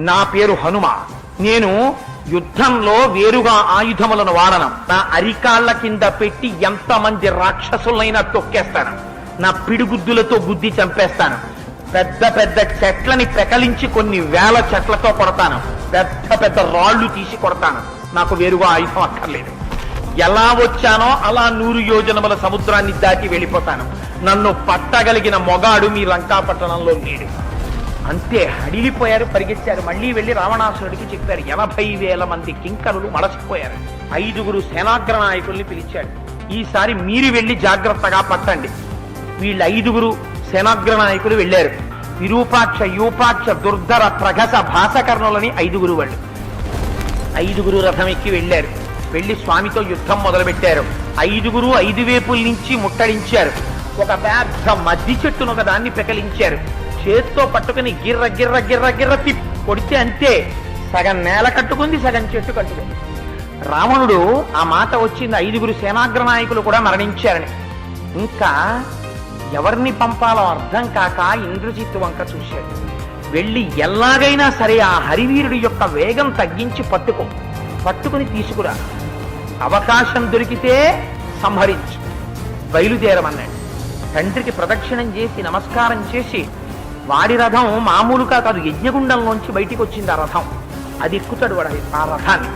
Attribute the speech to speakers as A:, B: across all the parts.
A: నా పేరు హనుమ. నేను యుద్ధంలో వేరుగా ఆయుధములను వాడను. నా అరికాళ్ళ కింద పెట్టి ఎంతమంది రాక్షసులైనా తొక్కేస్తాను. నా పిడిగుద్దులతో బుద్ధి చంపేస్తాను. పెద్ద పెద్ద చెట్లని పెకలించి కొన్ని వేల చెట్లతో కొడతాను. పెద్ద పెద్ద రాళ్ళు తీసి కొడతాను. నాకు వేరుగా ఆయుధం అక్కర్లేదు. ఎలా వచ్చానో అలా నూరు యోజనముల సముద్రాన్ని దాటి వెళ్ళిపోతాను. నన్ను పట్టగలిగిన మొగాడు మీ లంకాపట్టణంలో లేడు. అంతే హడిలిపోయారు పరిగెత్తారు. మళ్ళీ వెళ్ళి రావణాసురుడికి చెప్పారు. ఎనభై వేల మంది కింకరులు మలసిపోయారు ఐదుగురు సేనాగ్ర నాయకుల్ని పిలిచాడు. ఈసారి మీరు వెళ్ళి జాగ్రత్తగా పట్టండి. వీళ్ళు ఐదుగురు సేనాగ్ర నాయకులు వెళ్ళారు. విరూపాక్ష యూపాక్ష దుర్ధర ప్రగస భాసకర్ణులని ఐదుగురు వాళ్ళు. ఐదుగురు రథం ఎక్కి వెళ్ళారు. వెళ్ళి స్వామితో యుద్ధం మొదలుపెట్టారు. ఐదుగురు ఐదు వేపుల నుంచి ముట్టడించారు. ఒక పెద్ద మద్ది చెట్టును ఒక దాన్ని పెకలించారు. చేత్తో పట్టుకుని గిర్ర గిర్ర గిర్ర గిర్ర తిప్పి కొడితే అంతే. సగం నేల కట్టుకుంది సగం చెట్టు కట్టుకుంది. రావణుడు ఆ మాట వచ్చింది ఐదుగురు సేనాగ్ర నాయకులు కూడా మరణించారని. ఇంకా ఎవరిని పంపాలో అర్థం కాక ఇంద్రజిత్ వంక చూశాడు. వెళ్ళి ఎలాగైనా సరే ఆ హరివీరుడి యొక్క వేగం తగ్గించి పట్టుకో. పట్టుకుని తీసుకురా. అవకాశం దొరికితే సంహరించు. బయలుదేరమన్నాడు. తండ్రికి ప్రదక్షిణం చేసి నమస్కారం చేసి వాడి రథం మామూలుగా కాదు యజ్ఞగుండంలోంచి బయటికి వచ్చింది ఆ రథం. అది ఎక్కుతాడు వాడు ఆ రథాన్ని.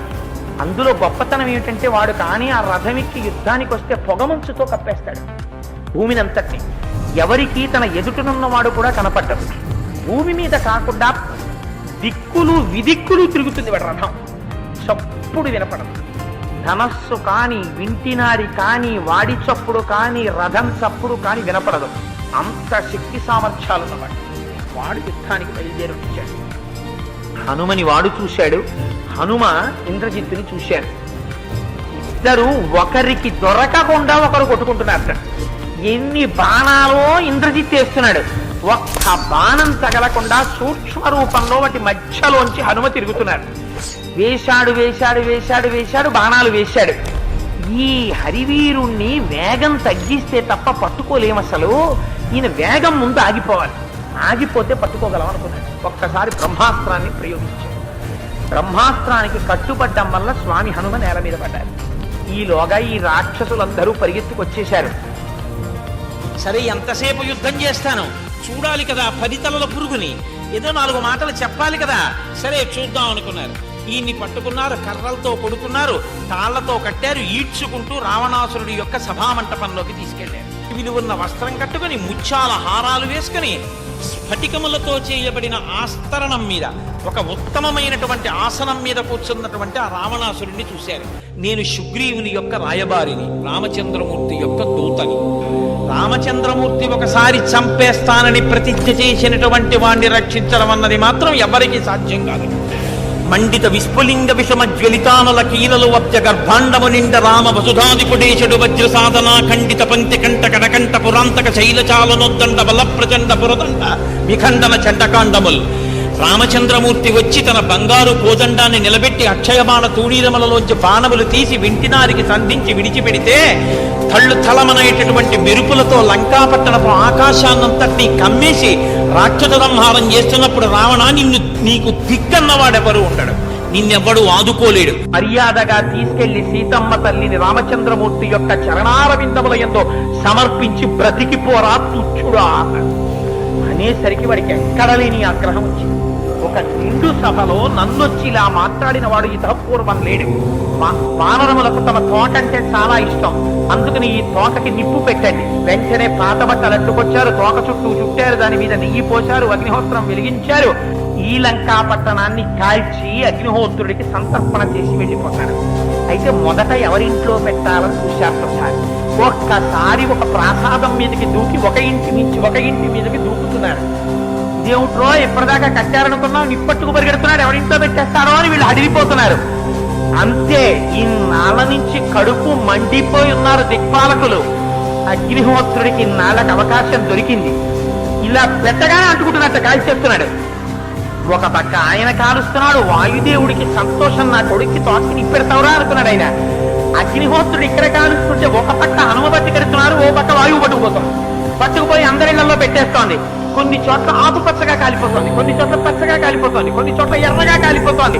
A: అందులో గొప్పతనం ఏమిటంటే వాడు కానీ ఆ రథం ఎక్కి యుద్ధానికి వస్తే పొగమంచుతో కప్పేస్తాడు. భూమిని అంతటిని ఎవరికి తన ఎదుటనున్నవాడు కూడా కనపడ్డాడు. భూమి మీద కాకుండా దిక్కులు విదిక్కులు తిరుగుతుంది వాడు రథం. చప్పుడు వినపడదు. ధనస్సు కాని వింటినారి కాని వాడి చప్పుడు కాని రథం చప్పుడు కాని వినపడదు. అంత శక్తి సామర్థ్యాలు ఉన్నవాడు వాడు యుద్ధానికి బయలుదేరి వచ్చాడు హనుమని వాడు చూశాడు. హనుమ ఇంద్రజిత్తుని చూశాడు. ఇద్దరు ఒకరికి దొరకకుండా ఒకరు కొట్టుకుంటున్నారు ఎన్ని బాణాలో ఇంద్రజిత్ వేస్తున్నాడు. ఒక్క బాణం తగలకుండా సూక్ష్మ రూపంలో వాటి మధ్యలోంచి హనుమ తిరుగుతున్నాడు వేశాడు వేశాడు వేశాడు వేశాడు బాణాలు వేశాడు. ఈ హరివీరుణ్ణి వేగం తగ్గిస్తే తప్ప పట్టుకోలేము అసలు ఈయన వేగం ముందు ఆగిపోవాలి. ఆగిపోతే పట్టుకోగలం అనుకున్నాడు. ఒక్కసారి బ్రహ్మాస్త్రాన్ని ప్రయోగించాడు బ్రహ్మాస్త్రానికి కట్టుబడ్డం వల్ల స్వామి హనుమ నేల మీద పడ్డారు. ఈలోగా ఈ రాక్షసులందరూ పరిగెత్తుకొచ్చేశారు.
B: సరే ఎంతసేపు యుద్ధం చేస్తాను? చూడాలి కదా ఫలితల పురుగుని. ఏదో నాలుగు మాటలు చెప్పాలి కదా. సరే చూద్దాం అనుకున్నారు. ఈయన్ని పట్టుకున్నారు కర్రలతో కొడుకున్నారు తాళ్ళతో కట్టారు ఈడ్చుకుంటూ రావణాసురుడి యొక్క సభామంటపంలోకి తీసుకెళ్ళారు. విలువన్న వస్త్రం కట్టుకుని ముత్యాల హారాలు వేసుకుని స్ఫటికములతో చేయబడిన ఆస్తరణం మీద ఒక ఉత్తమమైనటువంటి ఆసనం మీద కూర్చున్నటువంటి ఆ రావణాసురుడిని చూశారు. నేను సుగ్రీవుని యొక్క రాయబారిని రామచంద్రమూర్తి యొక్క దూతని. రామచంద్రమూర్తి ఒకసారి చంపేస్తానని ప్రతిజ్ఞ చేసినటువంటి వాణ్ణి రక్షించడం అన్నది మాత్రం ఎవరికీ సాధ్యం కాదు. మండిత విస్ఫులింగ విషమ జ్వలితానల కీలలు వత్య గర్భాండము నిండ రామ వసుధాదిపుడేశుడు వజ్ర సాధన ఖండిత పంక్తి కంట కడకంట పురాంతక శైలచాలనొద్దండ బల ప్రచండ పురదండ విఖండన చండకాండముల్. రామచంద్రమూర్తి వచ్చి తన బంగారు కోదండాన్ని నిలబెట్టి అక్షయమాన తూడీరమలలోంచి బాణములు తీసి వింటినారికి సంధించి విడిచిపెడితే తళ్ళు తలమనేటటువంటి మెరుపులతో లంకాపట్టణపు ఆకాశాన్నంతటినీ కమ్మేసి రాక్షస సంహారం చేస్తున్నప్పుడు రావణ నిన్ను నీకు దిక్కన్నవాడెవరు ఉండడు. నిన్నెవ్వడు ఆదుకోలేడు.
A: మర్యాదగా తీసుకెళ్ళి సీతమ్మ తల్లిని రామచంద్రమూర్తి యొక్క చరణారవిందముల ఎంతో సమర్పించి బ్రతికిపోరా తుచ్చుడా అనేసరికి వాడికి ఎక్కడ లేని ఆగ్రహం వచ్చింది. ఒక నిండు సభలో నన్నొచ్చి ఇలా మాట్లాడిన వాడు ఇతపూర్వం లేడు వానరములకు తమ తోట అంటే చాలా ఇష్టం. అందుకని ఈ తోకకి నిప్పు పెట్టండి. వెంటనే పాత బట్టలు అడ్డుకొచ్చారు. తోక చుట్టూ చుట్టారు. దాని మీద నెయ్యి పోశారు. అగ్నిహోత్రం వెలిగించారు. ఈ లంకా పట్టణాన్ని కాల్చి అగ్నిహోత్రుడికి సంతర్పణ చేసి వెళ్ళిపోతారు. అయితే మొదట ఎవరింట్లో పెట్టాలని చూశారు ఒకసారి ఒక్కసారి ఒక ప్రాసాదం మీదకి దూకి ఒక ఇంటి నుంచి ఒక ఇంటి మీదకి దూకుతున్నారు. ఇదేమిట్రో ఎప్పటిదాకా కట్టారనుకున్నాం నిప్పట్టుకు పరిగెడుతున్నాడు ఎవరింట్లో పెట్టేస్తారో అని వీళ్ళు అడిగిపోతున్నారు. అంతే ఈ నాళ్ళ నుంచి కడుపు మండిపోయి ఉన్నారు దిక్పాలకులు. అగ్నిహోత్రుడికి నాళ్ళకి అవకాశం దొరికింది. ఇలా పెట్టగానే అంటుకుంటున్నట్టు కాల్చేస్తున్నాడు ఒక పక్క ఆయన కాలుస్తున్నాడు వాయుదేవుడికి సంతోషం నా కొడుక్కి తోటకి నిప్పెడతావురా అనుకున్నాడు ఆయన. అగ్నిహోత్రుడు ఇక్కడ కాలుస్తుంటే ఒక పక్క హనుమ పట్టుకెడుతున్నారు ఓ పక్క వాయువు పట్టుకుపోతాం పట్టుకుపోయి అందరిళ్ళలో పెట్టేస్తోంది. కొన్ని చోట్ల ఆకుపచ్చగా కాలిపోతోంది కొన్ని చోట్ల పచ్చగా కాలిపోతోంది కొన్ని చోట్ల ఎర్రగా కాలిపోతోంది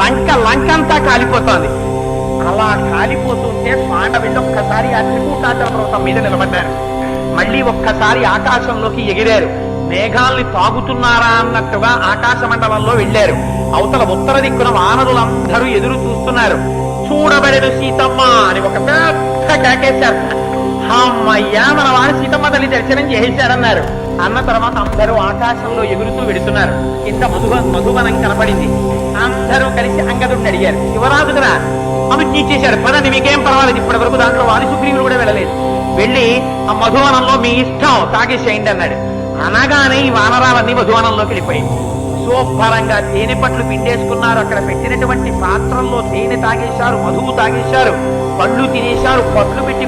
A: లంక లంక అంతా కాలిపోతోంది. అలా కాలిపోతుంటే పాండవులు ఒక్కసారి ఆ త్రికూటాచల పర్వతం మీద నిలబడ్డారు. మళ్ళీ ఒక్కసారి ఆకాశంలోకి ఎగిరారు. మేఘాల్ని తాగుతున్నారా అన్నట్టుగా ఆకాశ మండలంలో వెళ్ళారు. అవతల ఉత్తర దిక్కున వానరులందరూ ఎదురు చూస్తున్నారు. చూడబడేను సీతమ్మ అని ఒక పెద్ద కేకేశారు. అమ్మయ్యా మన వారి సీతమ్మ తల్లి దర్శనం చేయించారన్నారు అన్న తర్వాత అందరూ ఆకాశంలో ఎగురుతూ వెడుతున్నారు. ఇంత మధువ మధువనం కనపడింది. అందరూ కలిసి అంగదుడిని అడిగారు. శివరాజు కదా అవి చేశాడు. పదండి మీకేం పర్వాలేదు. ఇప్పటి వరకు దాంట్లో వారి సుగ్రీవులు కూడా వెళ్ళలేదు. వెళ్ళి ఆ మధువనంలో మీ ఇష్టం తాగేసేయండి అన్నాడు. అనగానే ఈ వానరాలన్నీ మధువనంలోకి వెళ్ళిపోయింది. శుభ్రంగా తేనె పట్లు పిండేసుకున్నారు. అక్కడ పెట్టినటువంటి పాత్రల్లో తేనె తాగేశారు మధువు తాగేశారు పళ్ళు తినేశారు పట్లు పెట్టి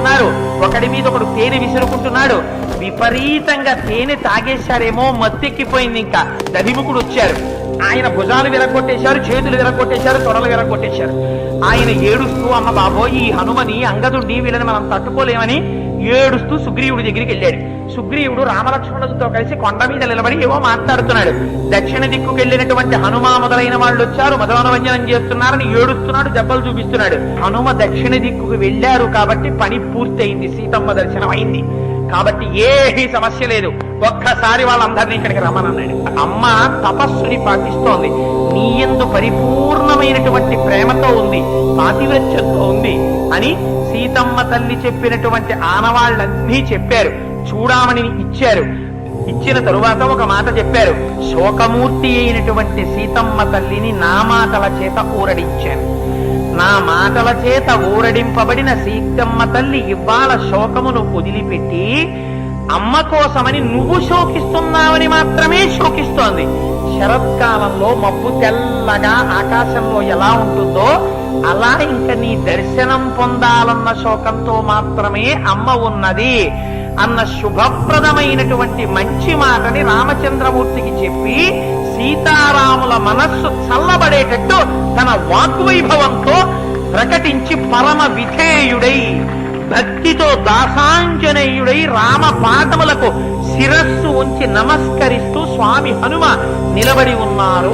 A: కొట్టుకుంటున్నారు ఒకడి మీద ఒకడు తేనె విసురుకుంటున్నాడు. విపరీతంగా తేనె తాగేశారేమో మత్తెక్కిపోయింది ఇంకా. దధిముకుడు వచ్చారు. ఆయన భుజాలు విరగొట్టేశారు చేతులు విరగొట్టేశారు తొడలు విరగొట్టేశారు ఆయన ఏడుస్తూ అమ్మ బాబో ఈ హనుమని అంగదుండి వీళ్ళని మనం తట్టుకోలేమని ఏడుస్తూ సుగ్రీవుడి దగ్గరికి వెళ్ళాడు. సుగ్రీవుడు రామలక్ష్మణులతో కలిసి కొండ మీద నిలబడి ఏవో మాట్లాడుతున్నాడు. దక్షిణ దిక్కుకెళ్ళినటువంటి హనుమ మొదలైన వాళ్ళు వచ్చారు మదవనవంజనం చేస్తున్నారని ఏడుస్తున్నాడు దెబ్బలు చూపిస్తున్నాడు. హనుమ దక్షిణ దిక్కుకు వెళ్ళారు కాబట్టి పని పూర్తయింది సీతమ్మ దర్శనం అయింది. కాబట్టి ఏమీ సమస్య లేదు. ఒక్కసారి వాళ్ళందరినీ ఇక్కడికి రమ్మనన్నాడు. అమ్మ తపస్సుని పాటిస్తోంది. నీ ఎందు పరిపూర్ణమైనటువంటి ప్రేమతో ఉంది పాతివ్రత్యంతో ఉంది అని సీతమ్మ తల్లి చెప్పినటువంటి ఆనవాళ్ళన్నీ చెప్పారు. చూడామణి ఇచ్చారు. ఇచ్చిన తరువాత ఒక మాట చెప్పారు. శోకమూర్తి అయినటువంటి సీతమ్మ తల్లిని నా మాటల చేత ఊరడించాను. నా మాటల చేత ఊరడింపబడిన సీతమ్మ తల్లి ఇవాళ శోకమును వదిలిపెట్టి అమ్మ కోసమని నువ్వు శోకిస్తున్నావని మాత్రమే శోకిస్తోంది. శరత్కాలంలో మబ్బు తెల్లగా ఆకాశంలో ఎలా ఉంటుందో అలా ఇంక నీ దర్శనం పొందాలన్న శోకంతో మాత్రమే అమ్మ ఉన్నది. అన్న శుభప్రదమైనటువంటి మంచి మాటని రామచంద్రమూర్తికి చెప్పి సీతారాముల మనస్సు చల్లబడేటట్టు తన వాగ్వైభవంతో ప్రకటించి పరమ విధేయుడై భక్తితో దాసాంజనేయుడై రామ పాదములకు శిరస్సు ఉంచి నమస్కరిస్తూ స్వామి హనుమ నిలబడి ఉన్నారు.